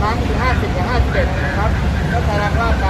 ครั้ง 50 กับ 51 นะครับ ก็แสดงว่าการ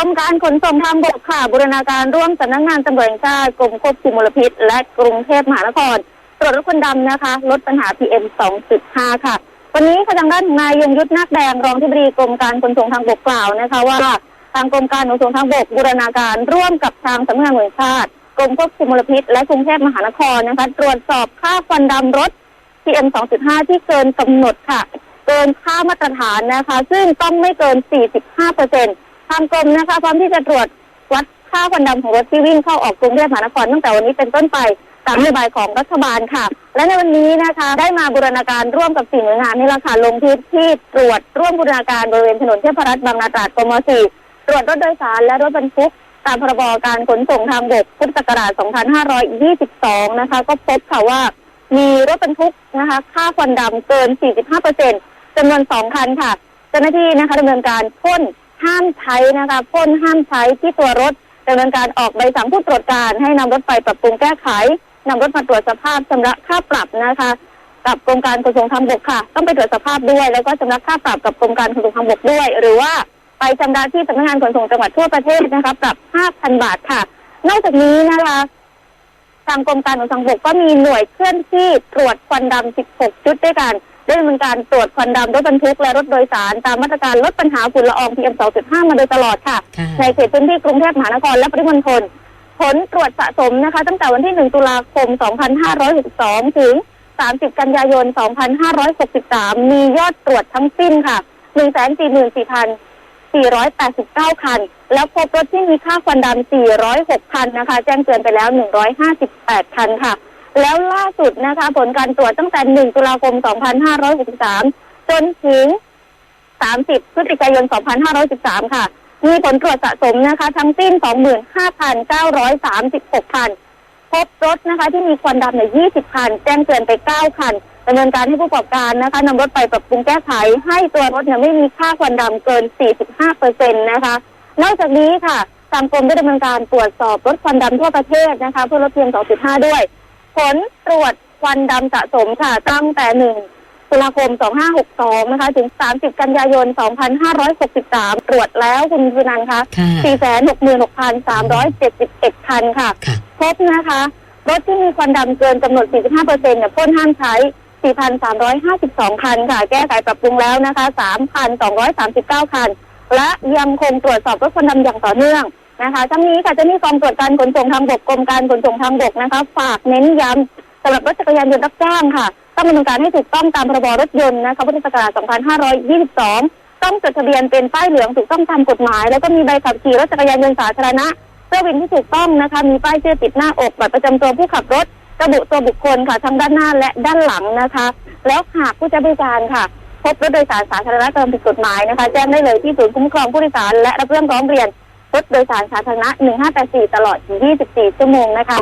รมการขนส่งทางบกค่ะบูรณาการร่วมสำนักงานตำรวจแห่งชาติกรมควบคุมมลพิษ และกรุงเทพมหานครตรวจรถควันดำนะคะ ลดปัญหา PM 2.5 ค่ะ วันนี้ค่ะทางด้านนายยงยุทธนาคแดงรองที่ปรึกษากรมการขนส่งทางบกกล่าวนะคะว่าทางกรมการขนส่งทางบกบูรณาการร่วมกับทางสำนักงานตำรวจแห่งชาติกรมควบคุมมลพิษ และกรุงเทพมหานครนะคะตรวจสอบค่าควันดำรถ PM 2.5 ที่เกินกำหนดค่ะ เกินค่ามาตรฐานนะคะ ซึ่งต้องไม่เกิน 45เปอร์เซ็นต์ ทางกรมนะคะพร้อมที่จะตรวจวัดค่าควันดำของรถที่วิ่งเข้าออกกรุงเทพมหานครตั้งแต่วันนี้เป็นต้นไปตามนโยบายของรัฐบาลค่ะ และในวันนี้นะคะ ได้มาบูรณาการร่วมกับสี่หน่วยงานนี่แหละค่ะลงพื้นที่ตรวจร่วมบูรณาการบริเวณถนนเทพรัตน์บางนาตราดกม .4 ตรวจรถโดยสารและรถบรรทุกตามพรบการขนส่งทางบกพุทธศักราช 2522 นะคะ ก็พบค่ะว่า มีรถบรรทุกนะคะ ค่าควันดำเกิน 45เปอร์เซ็นต์จำนวน 2 คันค่ะ เจ้าหน้าที่นะคะดำเนินการพ่น ห้ามใช้นะคะพ่นห้ามใช้ที่ตัวรถดำเนินการออกใบสั่งผู้ตรวจการ ให้นำรถไปปรับปรุงแก้ไขนำรถมาตรวจสภาพชำระค่าปรับนะคะกับกรมการขนส่งทางบกค่ะ ต้องไปตรวจสภาพด้วย แล้วก็ชำระค่าปรับกับกรมการขนส่งทางบกด้วย หรือว่าไปชำระที่สำนักงานขนส่งจังหวัดทั่วประเทศนะคะปรับ 5,000 บาทค่ะ นอกจากนี้นะคะทางกรมการขนส่งทางบกก็มีหน่วยเคลื่อนที่ตรวจควันดำ 16 จุดด้วยกัน ได้ดำเนินการตรวจควันดำรถบรรทุกและรถโดยสารตามมาตรการลดปัญหาฝุ่นละออง PM 2.5 มาโดยตลอดค่ะ ค่ะ ในเขตพื้นที่กรุงเทพมหานครและปริมณฑลผลตรวจสะสมนะคะ ตั้งแต่วันที่ 1 ตุลาคม 2562 ถึง 30 กันยายน 2563 มียอดตรวจทั้งสิ้นค่ะ 144,489 คัน แล้วพบรถที่มีค่าควันดำ406 คันนะคะ แจ้งเตือนไปแล้ว 158 คันค่ะ แล้วล่าสุดนะคะ ผลการตรวจตั้งแต่ 1 ตุลาคม 2563 จนถึง 30 พฤศจิกายน 2513 ค่ะ มีผลตรวจสะสมนะคะ ทั้งสิ้น 25,936 คัน พบรถนะคะที่มีควันดำเนี่20 คัน แจ้งเตือนไป 9 คันดำเนินการให้ผู้ประกอบการนะคะนำรถไปปรับปรุงแก้ไข ให้ตัวรถเนี่ยไม่มีค่าควันดำเกิน 45เปอร์เซ็นต์นะคะ นอกจากนี้ค่ะทางกรมได้ดำเนินการตรวจสอบรถควันดำทั่วประเทศนะคะ เพื่อลดเพียง 2.5 ด้วย ผลตรวจควันดำสะสมค่ะตั้งแต่1ตุลาคม 2562 นะคะ ถึง 30 กันยายน 2563 ตรวจแล้วคุณสุนันท์คะค่ะ466,371 คันค่ะค่ะ พบนะคะ รถที่มีควันดำเกินกำหนด 45เปอร์เซ็นต์เนี่ยพ่นห้ามใช้ 4,352 คันค่ะ แก้ไขปรับปรุงแล้วนะคะ 3,239 คัน และยังคงตรวจสอบรถควันดำอย่างต่อเนื่อง นะคะทั้งนี้ค่ะเจะมีกองตรวจการขนส่งทางบกกรมการขนส่งทางบกนะคะ ฝากเน้นย้ำสำหรับรถจักรยานยนต์รับจ้างค่ะ ต้องดำเนินการให้ถูกต้องตามพรบรถยนต์นะคะพุทธศักราช 2522 ต้องจดทะเบียนเป็นป้ายเหลืองถูกต้องตามกฎหมาย แล้วก็มีใบขับขี่รถจักรยานยนต์สาธารณะเสื้อวินที่ถูกต้องนะคะ มีป้ายชื่อติดหน้าอกบัตรประจำตัวผู้ขับรถระบุตัวบุคคลค่ะทั้งด้านหน้าและด้านหลังนะคะ แล้วหากผู้ใช้บริการค่ะ พบรถโดยสารสาธารณะเติมผิดกฎหมายนะคะ แจ้งได้เลยที่ศูนย์คุ้มครองผู้โดยสารและรับเรื่องร้องเรียน รถโดยสารสาธารณะ 1584 ตลอด 24 ชั่วโมงนะคะ